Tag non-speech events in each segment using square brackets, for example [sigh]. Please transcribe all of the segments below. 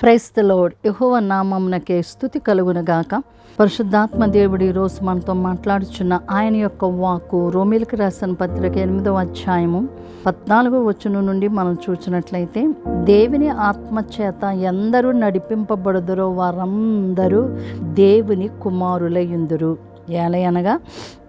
క్రైస్తలోడ్ యహోవ నామంనకే స్థుతి కలుగునుగాక. పరిశుద్ధాత్మ దేవుడు ఈరోజు మనతో మాట్లాడుచున్న ఆయన యొక్క వాక్కు రోమిలికి రాసిన పత్రిక ఎనిమిదవ అధ్యాయము పద్నాలుగో వచనం నుండి మనం చూసినట్లయితే దేవుని ఆత్మచేత ఎందరూ నడిపింపబడుదురో వారందరూ దేవుని కుమారులయ్యుందురు ఏలయనగా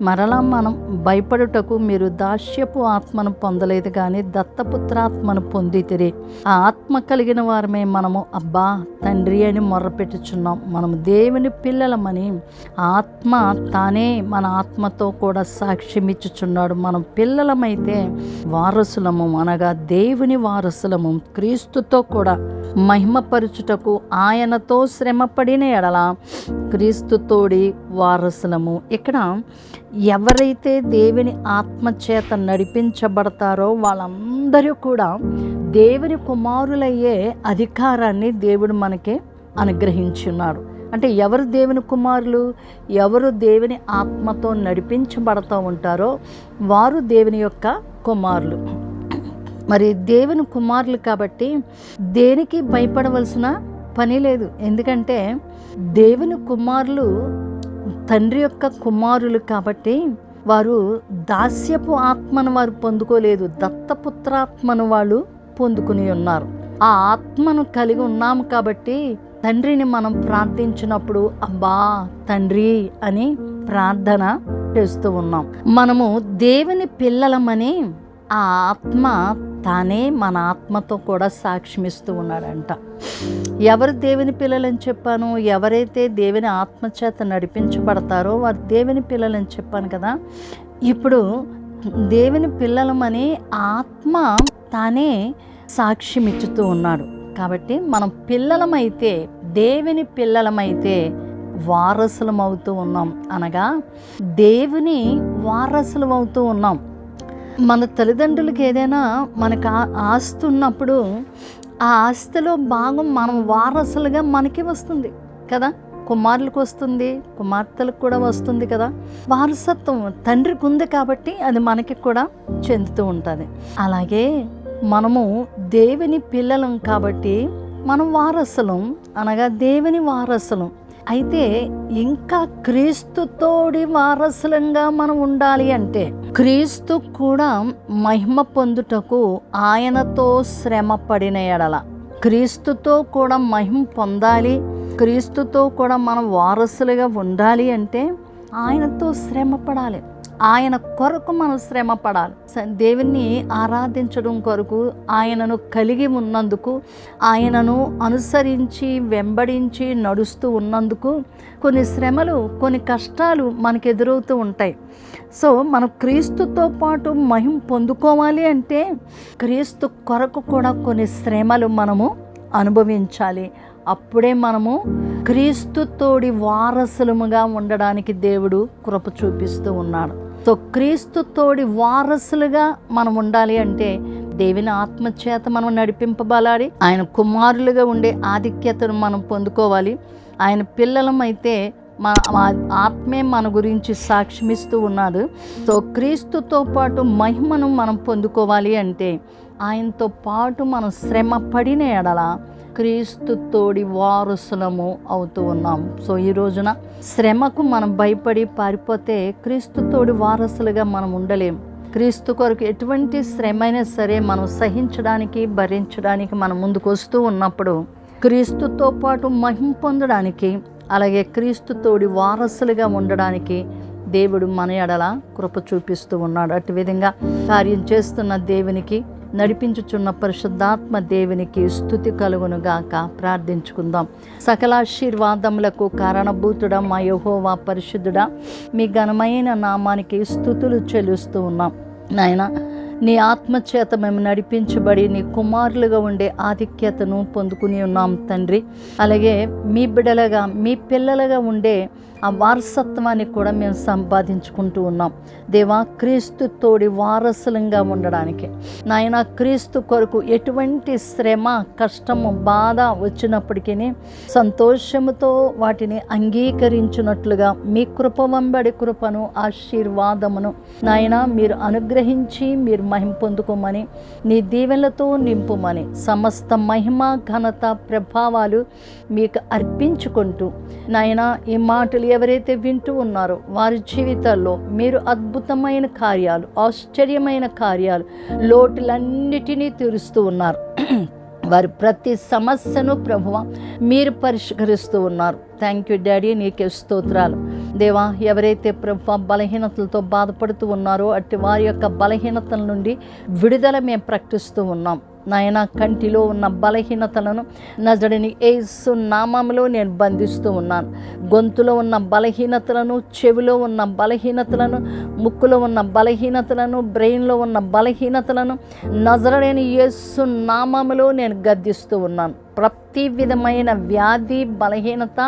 మరలా మనం భయపడుటకు మీరు దాస్యపు ఆత్మను పొందలేదు కానీ దత్తపుత్రాత్మను పొందితిరి. ఆ ఆత్మ కలిగిన వారమే మనము అబ్బా తండ్రి అని మొర్రపెట్టుచున్నాం. మనము దేవుని పిల్లలమని ఆత్మ తానే మన ఆత్మతో కూడా సాక్ష్యం ఇచ్చుచున్నాడు మనం పిల్లలమైతే వారసులము అనగా దేవుని వారసులము క్రీస్తుతో కూడా మహిమపరుచుటకు ఆయనతో శ్రమపడిన ఎడల క్రీస్తుతోడి వారసులము. ఇక్కడ ఎవరైతే దేవుని ఆత్మచేత నడిపించబడతారో వాళ్ళందరూ కూడా దేవుని కుమారులయ్యే అధికారాన్ని దేవుడు మనకి అనుగ్రహించున్నాడు. అంటే ఎవరు దేవుని కుమారులు ఎవరు దేవుని ఆత్మతో నడిపించబడతా ఉంటారో వారు దేవుని యొక్క కుమారులు. మరి దేవుని కుమారులు కాబట్టి దేనికి భయపడవలసిన పని లేదు. ఎందుకంటే దేవుని కుమారులు తండ్రి యొక్క కుమారులు కాబట్టి వారు దాస్యపు ఆత్మను వారు పొందుకోలేదు దత్తపుత్రాత్మను వాళ్ళు పొందుకుని ఉన్నారు. ఆ ఆత్మను కలిగి ఉన్నాము కాబట్టి తండ్రిని మనం ప్రార్థించినప్పుడు అబ్బా తండ్రి అని ప్రార్థన చేస్తూ ఉన్నాం. మనము దేవుని పిల్లలమని ఆ ఆత్మ తానే మన ఆత్మతో కూడా సాక్ష్యమిస్తూ ఉన్నాడంట. ఎవరు దేవుని పిల్లలని చెప్పాను? ఎవరైతే దేవుని ఆత్మచేత నడిపించబడతారో వారు దేవుని పిల్లలని చెప్పాను కదా. ఇప్పుడు దేవుని పిల్లలమని ఆత్మ తానే సాక్ష్యం ఇచ్చుతూ ఉన్నాడు. కాబట్టి మనం పిల్లలమైతే దేవుని పిల్లలమైతే వారసులం అవుతూ ఉన్నాం అనగా దేవుని వారసులం అవుతూ ఉన్నాం. మన తల్లిదండ్రులకి ఏదైనా మనకు ఆ- ఆస్తి ఉన్నప్పుడు ఆ ఆస్తిలో భాగం మనం వారసులుగా మనకి వస్తుంది కదా? కుమారులకు వస్తుంది కుమార్తెలకు కూడా వస్తుంది కదా? వారసత్వం తండ్రికి ఉంది కాబట్టి అది మనకి కూడా చెందుతూ ఉంటుంది. అలాగే మనము దేవుని పిల్లలం కాబట్టి మనం వారసులం అనగా దేవుని వారసులం. అయితే ఇంకా క్రీస్తుతోడి వారసులంగా మనం ఉండాలి అంటే క్రీస్తు కూడా మహిమ పొందుటకు ఆయనతో శ్రమ పడిన ఎడల. క్రీస్తుతో కూడా మహిమ పొందాలి క్రీస్తుతో కూడా మనం వారసులుగా ఉండాలి అంటే ఆయనతో శ్రమ పడాలి. ఆయన కొరకు మనం శ్రమ పడాలి దేవుణ్ణి ఆరాధించడం కొరకు ఆయనను కలిగి ఉన్నందుకు ఆయనను అనుసరించి వెంబడించి నడుస్తూ ఉన్నందుకు కొన్ని శ్రమలు కొన్ని కష్టాలు మనకు ఎదురవుతూ ఉంటాయి. సో మనం క్రీస్తుతో పాటు మహిం పొందుకోవాలి అంటే క్రీస్తు కొరకు కూడా కొన్ని శ్రమలు మనము అనుభవించాలి. అప్పుడే మనము క్రీస్తు తోడి వారసులముగా ఉండడానికి దేవుడు కృప చూపిస్తూ ఉన్నాడు. సో క్రీస్తు తోడి వారసులుగా మనం ఉండాలి అంటే దేవుని ఆత్మచేత మనం నడిపింపబలాలి ఆయన కుమారులుగా ఉండే ఆధిక్యతను మనం పొందుకోవాలి. ఆయన పిల్లలమైతే మన ఆత్మే మన గురించి సాక్ష్యమిస్తూ ఉన్నాడు. సో క్రీస్తుతో పాటు మహిమను మనం పొందుకోవాలి అంటే ఆయనతో పాటు మనం శ్రమ పడిన ఎడల క్రీస్తు తోడి వారసులము అవుతూ ఉన్నాం. సో ఈ రోజున శ్రమకు మనం భయపడి పారిపోతే క్రీస్తు తోడి వారసులుగా మనం ఉండలేం. క్రీస్తు కొరకు ఎటువంటి శ్రమ అయినా సరే మనం సహించడానికి భరించడానికి మనం ముందుకు వస్తూ ఉన్నప్పుడు క్రీస్తుతో పాటు మహిం పొందడానికి అలాగే క్రీస్తు తోడి వారసులుగా ఉండడానికి దేవుడు మన ఎడల కృప చూపిస్తూ ఉన్నాడు. అటు విధంగా కార్యం చేస్తున్న దేవునికి నడిపించుచున్న పరిశుద్ధాత్మ దేవునికి స్థుతి కలుగునుగాక. ప్రార్థించుకుందాం. సకలాశీర్వాదములకు కారణభూతుడ మా యహోవా పరిశుద్ధుడా మీ ఘనమైన నామానికి స్థుతులు చెల్లిస్తూ ఉన్నాం. నాయన నీ ఆత్మచేత మేము నడిపించబడి నీ కుమారులుగా ఉండే ఆధిక్యతను పొందుకుని ఉన్నాం తండ్రి. అలాగే మీ బిడ్డలుగా మీ పిల్లలుగా ఉండే ఆ వారసత్వాన్ని కూడా మేము సంపాదించుకుంటూ ఉన్నాం. దేవా క్రీస్తు తోడి వారసులంగా ఉండడానికి. నాయన క్రీస్తు కొరకు ఎటువంటి శ్రమ కష్టము బాధ వచ్చినప్పటికీ సంతోషముతో వాటిని అంగీకరించినట్లుగా మీ కృప వెంబడి కృపను ఆశీర్వాదమును నాయన మీరు అనుగ్రహించి మీరు మహిమ పొందుకోమని నీ దీవెనలతో నింపుమని సమస్త మహిమ ఘనత ప్రభావాలు మీకు అర్పించుకుంటూ నాయన ఈ మాటలు ఎవరైతే వింటూ ఉన్నారో వారి జీవితాల్లో మీరు అద్భుతమైన కార్యాలు ఆశ్చర్యమైన కార్యాలు లోటులన్నిటినీ తీరుస్తూ ఉన్నారు. [clears throat] వారి ప్రతి సమస్యను ప్రభువ మీరు పరిష్కరిస్తూ ఉన్నారు. థ్యాంక్ యూ డాడీ నీకే స్తోత్రాలు. దేవా ఎవరైతే ప్రభు బలహీనతలతో బాధపడుతూ ఉన్నారో అట్టి వారి యొక్క బలహీనతల నుండి విడుదల మేము ప్రకటిస్తూ ఉన్నాం. నాయన కంటిలో ఉన్న బలహీనతలను నజడిని ఏసు నామంలో నేను బంధిస్తూ ఉన్నాను. గొంతులో ఉన్న బలహీనతలను చెవిలో ఉన్న బలహీనతలను ముక్కులో ఉన్న బలహీనతలను బ్రెయిన్లో ఉన్న బలహీనతలను నజరడని యేసు నామములో నేను గద్దిస్తూ ఉన్నాను. ప్రతి విధమైన వ్యాధి బలహీనత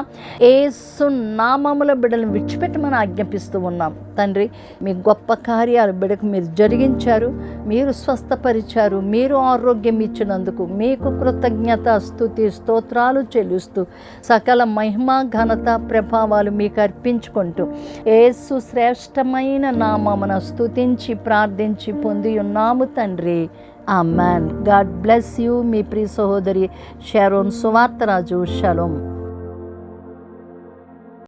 ఏసు నామముల బిడ్డలను విడిచిపెట్టమని ఆజ్ఞాపిస్తూ ఉన్నాం. తండ్రి మీ గొప్ప కార్యాలు బిడ్డకు మీరు జరిగించారు మీరు స్వస్థపరిచారు మీరు ఆరోగ్యం ఇచ్చినందుకు మీకు కృతజ్ఞత స్థుతి స్తోత్రాలు చెల్లిస్తూ సకల మహిమ ఘనత ప్రభావాలు మీకు అర్పించుకుంటూ ఏసు శ్రేష్టమైన నామమున స్థుతించి ప్రార్థించి పొంది ఉన్నాము తండ్రి. ആമാൻ ഗാഡ് ബ്ലെസ് യു മി പ്രിയ സഹോദരി ഷെറോൺ സുവാത്ത രാജു ഷലോം